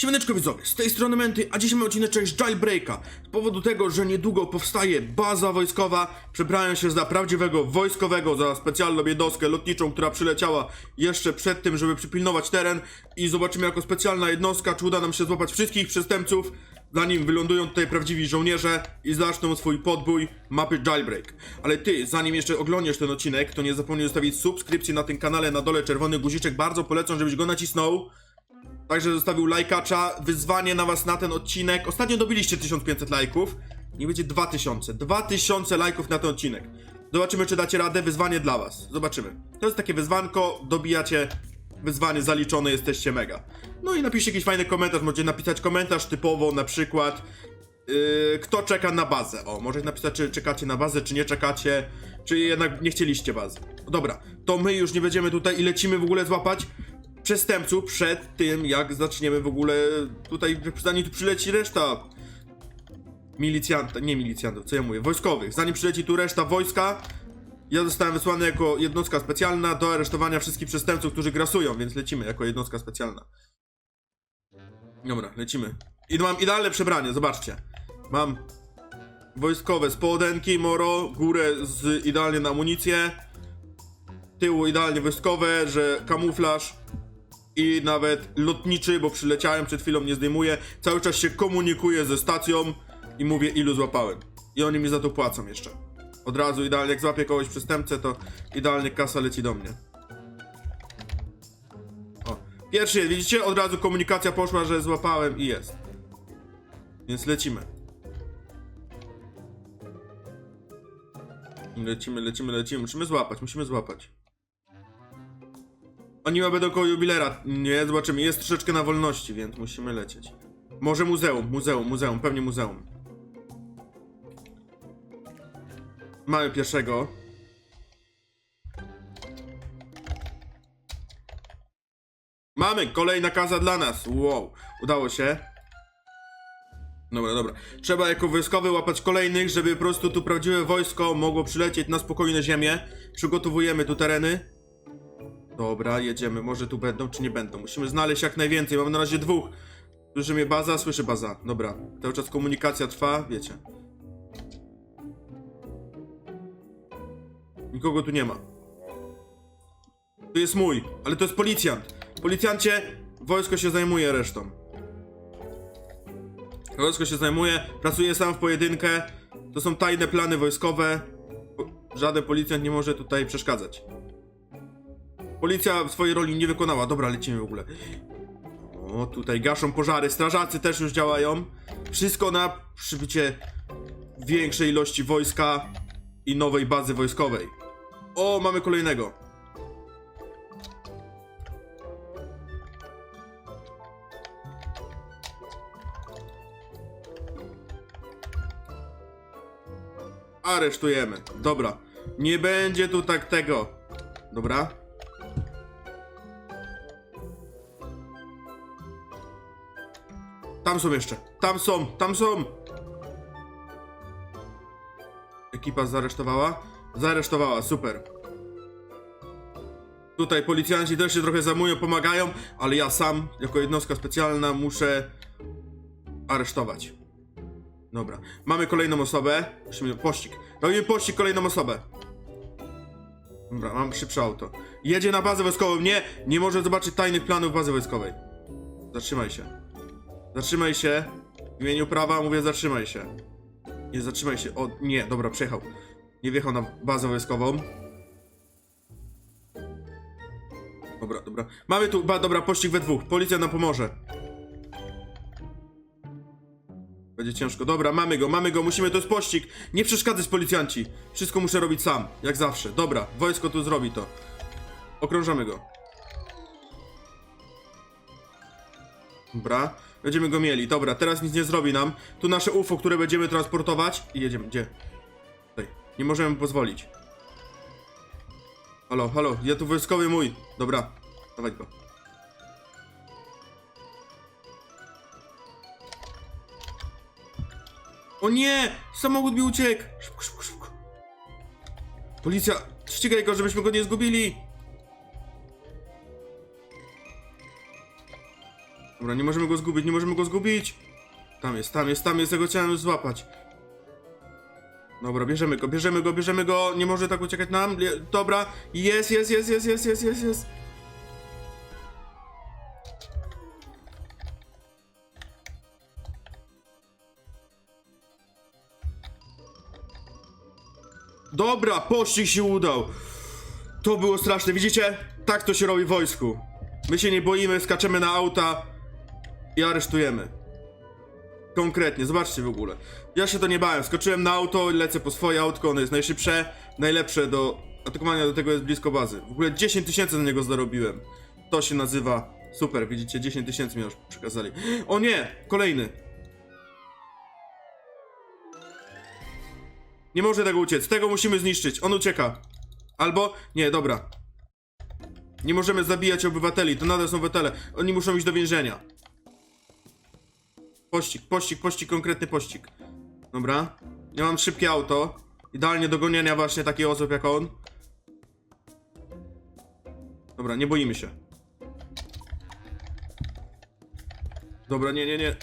Siemaneczko widzowie, z tej strony Menty, a dziś mamy odcineczek z Jailbreaka. Z powodu tego, że niedługo powstaje baza wojskowa, przebrałem się za prawdziwego wojskowego, za specjalną jednostkę lotniczą, która przyleciała jeszcze przed tym, żeby przypilnować teren i zobaczymy jako specjalna jednostka, czy uda nam się złapać wszystkich przestępców, zanim wylądują tutaj prawdziwi żołnierze i zaczną swój podbój mapy Jailbreak. Ale ty, zanim jeszcze oglądasz ten odcinek, to nie zapomnij zostawić subskrypcji na tym kanale, na dole czerwony guziczek, bardzo polecam, żebyś go nacisnął. Także zostawił lajkacza. Wyzwanie na was na ten odcinek. Ostatnio dobiliście 1500 lajków. Nie będzie 2000. 2000 lajków na ten odcinek. Zobaczymy, czy dacie radę. Wyzwanie dla was. Zobaczymy. To jest takie wyzwanko. Dobijacie wyzwanie zaliczone, jesteście mega. No i napiszcie jakiś fajny komentarz. Możecie napisać komentarz typowo, na przykład. Yy, kto czeka na bazę? O, możecie napisać, czy czekacie na bazę, czy nie czekacie, czy jednak nie chcieliście bazy. Dobra, to my już nie będziemy tutaj i lecimy w ogóle złapać przestępców przed tym, jak zaczniemy w ogóle tutaj, zanim tu przyleci reszta milicjantów, nie milicjantów, co ja mówię, wojskowych. Zanim przyleci tu reszta wojska, ja zostałem wysłany jako jednostka specjalna do aresztowania wszystkich przestępców, którzy grasują, więc lecimy jako jednostka specjalna. Dobra, lecimy. I mam idealne przebranie, zobaczcie. Mam wojskowe spodenki, moro, górę z idealnie na amunicję, tyłu idealnie wojskowe, że kamuflaż i nawet lotniczy, bo przyleciałem przed chwilą, nie zdejmuję. Cały czas się komunikuję ze stacją i mówię ilu złapałem. I oni mi za to płacą jeszcze. Od razu idealnie, jak złapię kogoś przestępcę, to idealnie kasa leci do mnie. O, pierwszy, widzicie? Od razu komunikacja poszła, że złapałem i jest. Więc lecimy. Lecimy, lecimy, lecimy. Musimy złapać, musimy złapać. Oni ma będą koło jubilera. Nie, zobaczymy. Jest troszeczkę na wolności, więc musimy lecieć. Może muzeum, muzeum, muzeum, pewnie muzeum. Mamy pierwszego. Mamy! Kolejna kaza dla nas! Wow, udało się. Dobra, dobra. Trzeba jako wojskowy łapać kolejnych, żeby po prostu tu prawdziwe wojsko mogło przylecieć na spokojne ziemię. Przygotowujemy tu tereny. Dobra, jedziemy. Może tu będą, czy nie będą. Musimy znaleźć jak najwięcej. Mamy na razie dwóch. Słyszy mnie baza? Słyszy baza. Dobra. Cały czas komunikacja trwa, wiecie. Nikogo tu nie ma. Tu jest mój, ale to jest policjant. Policjancie, wojsko się zajmuje resztą. Wojsko się zajmuje, pracuje sam w pojedynkę. To są tajne plany wojskowe. Żaden policjant nie może tutaj przeszkadzać. Policja swojej roli nie wykonała. Dobra, lecimy w ogóle. O, tutaj gaszą pożary. Strażacy też już działają. Wszystko na przybycie większej ilości wojska i nowej bazy wojskowej. O, mamy kolejnego. Aresztujemy. Dobra. Nie będzie tu tak tego. Dobra. Tam są jeszcze. Tam są, tam są. Ekipa zaresztowała? Zaresztowała, super. Tutaj policjanci też się trochę zajmują, pomagają, ale ja sam, jako jednostka specjalna, muszę aresztować. Dobra. Mamy kolejną osobę. Musimy pościg. Robimy pościg kolejną osobę. Dobra, mam szybsze auto. Jedzie na bazę wojskową. Nie, nie może zobaczyć tajnych planów bazy wojskowej. Zatrzymaj się. Zatrzymaj się. W imieniu prawa mówię zatrzymaj się. Nie, zatrzymaj się. O, nie, dobra, przejechał. Nie wjechał na bazę wojskową. Dobra, dobra. Mamy tu, ba, dobra, pościg we dwóch. Policja nam pomoże. Będzie ciężko. Dobra, mamy go, mamy go, musimy, to jest pościg. Nie przeszkadzać policjanci. Wszystko muszę robić sam, jak zawsze. Dobra, wojsko tu zrobi to. Okrążamy go. Dobra, będziemy go mieli. Dobra, teraz nic nie zrobi nam. Tu nasze UFO, które będziemy transportować. I jedziemy, gdzie? Tutaj. Nie możemy pozwolić. Halo, halo, ja tu wojskowy mój. Dobra, dawaj go. O nie! Samochód mi uciekł! Szybko, szybko, szybko. Policja, ścigaj go, żebyśmy go nie zgubili! Dobra, nie możemy go zgubić, nie możemy go zgubić. Tam jest, tam jest, tam jest, ja go chciałem złapać. Dobra, bierzemy go, bierzemy go, bierzemy go. Nie może tak uciekać nam. Dobra, jest, jest, jest, jest, jest, jest, jest, jest. Dobra, pościg się udał. To było straszne, widzicie? Tak to się robi w wojsku. My się nie boimy, skaczemy na auta i aresztujemy. Konkretnie, zobaczcie w ogóle. Ja się to nie bałem, skoczyłem na auto, lecę po swoje autko, ono jest najszybsze, najlepsze do atakowania, do tego jest blisko bazy. W ogóle 10 tysięcy na niego zarobiłem. To się nazywa super, widzicie, 10 tysięcy mi już przekazali. O nie, kolejny. Nie może tego uciec, tego musimy zniszczyć, on ucieka. Albo, nie, dobra. Nie możemy zabijać obywateli, to nadal są obywatele. Oni muszą iść do więzienia. Pościg, pościg, pościg, konkretny pościg. Dobra. Ja mam szybkie auto. Idealnie do gonienia właśnie takich osób jak on. Dobra, nie boimy się. Dobra, nie, nie, nie.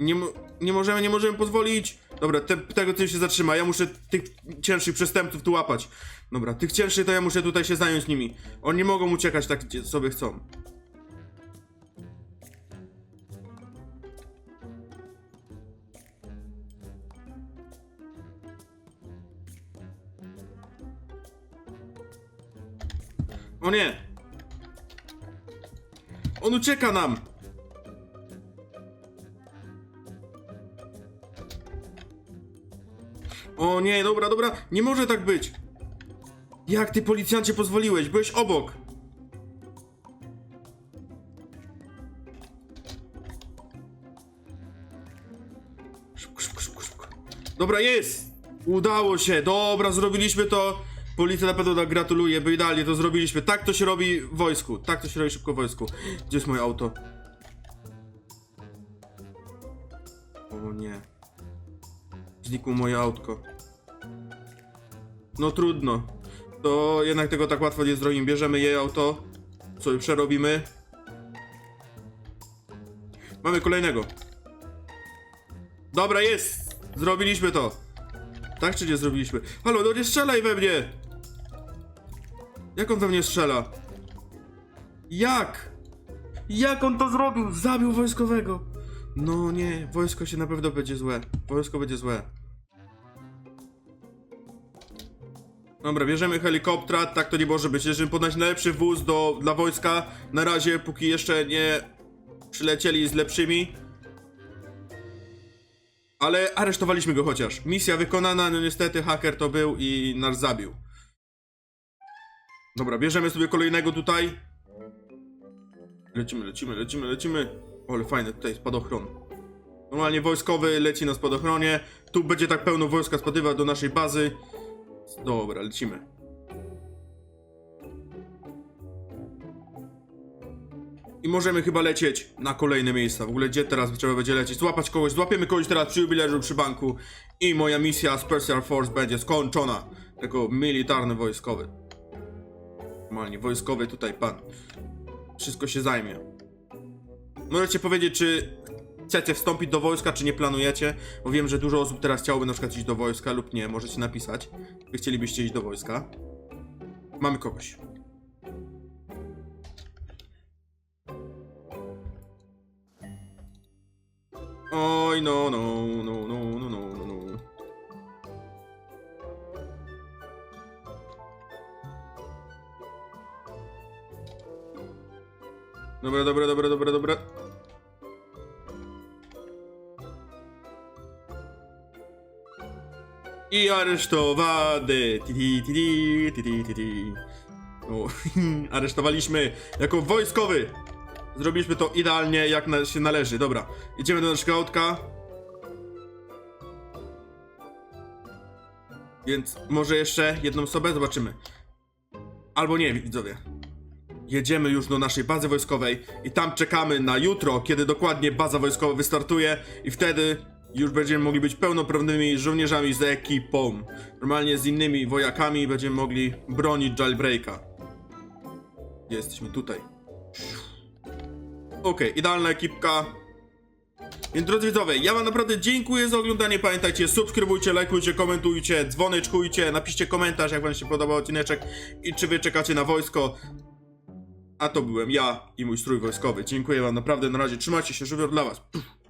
Nie, nie możemy, nie możemy pozwolić. Dobra, te, tego tym się zatrzyma. Ja muszę tych cięższych przestępców tu łapać. Dobra, tych cięższych to ja muszę tutaj się zająć nimi. Oni mogą uciekać tak, sobie chcą. O nie! On ucieka nam! O nie, dobra, dobra, nie może tak być! Jak ty policjancie pozwoliłeś? Byłeś obok! Szybko, szybko, szybko, szybko. Dobra, jest! Udało się, dobra, zrobiliśmy to. Policja na pewno gratuluje, bo idealnie to zrobiliśmy. Tak to się robi w wojsku, tak to się robi szybko w wojsku. Gdzie jest moje auto? O nie. Znikło moje autko. No trudno. To jednak tego tak łatwo nie zrobimy. Bierzemy jej auto, sobie przerobimy. Mamy kolejnego. Dobra, jest! Zrobiliśmy to. Tak czy nie zrobiliśmy? Halo, no nie strzelaj we mnie! Jak on we mnie strzela? Jak? Jak on to zrobił? Zabił wojskowego! No nie, wojsko się na pewno będzie złe. Wojsko będzie złe. Dobra, bierzemy helikoptera, tak to nie może być. Jeżeli podać najlepszy wóz do, dla wojska, na razie, póki jeszcze nie przylecieli z lepszymi. Ale aresztowaliśmy go chociaż. Misja wykonana, no niestety haker to był i nas zabił. Dobra, bierzemy sobie kolejnego tutaj. Lecimy, lecimy, lecimy, lecimy. Ale fajny tutaj spadochron. Normalnie wojskowy leci na spadochronie. Tu będzie tak pełno wojska spadywa do naszej bazy. Dobra, lecimy. I możemy chyba lecieć na kolejne miejsca. W ogóle gdzie teraz trzeba będzie lecieć? Złapać kogoś, złapiemy kogoś teraz przy jubilerzu, przy banku i moja misja Special Force będzie skończona. Jako militarny wojskowy. Normalnie, wojskowy tutaj pan. Wszystko się zajmie. Możecie powiedzieć, czy chcecie wstąpić do wojska, czy nie planujecie? Bo wiem, że dużo osób teraz chciałoby na przykład iść do wojska lub nie. Możecie napisać, wy chcielibyście iść do wojska. Mamy kogoś. Oj, no, no, no, no, Dobra, dobra, dobra, dobra, dobra. I aresztowany. Ti, ti, ti, ti, ti, ti, ti, ti. O, aresztowaliśmy jako wojskowy. Zrobiliśmy to idealnie, jak na, się należy. Dobra, idziemy do naszego autka. Więc może jeszcze jedną osobę zobaczymy. Albo nie, widzowie. Jedziemy już do naszej bazy wojskowej i tam czekamy na jutro, kiedy dokładnie baza wojskowa wystartuje i wtedy już będziemy mogli być pełnoprawnymi żołnierzami z ekipą. Normalnie z innymi wojakami będziemy mogli bronić jailbreaka. Gdzie jesteśmy? Tutaj. Okej, idealna ekipka. Więc drodzy widzowie, ja wam naprawdę dziękuję za oglądanie. Pamiętajcie, subskrybujcie, lajkujcie, komentujcie, dzwoneczkujcie, napiszcie komentarz, jak wam się podobał odcineczek i czy wy czekacie na wojsko. A to byłem ja i mój strój wojskowy. Dziękuję wam naprawdę, na razie trzymajcie się, żywioł dla was. Puf.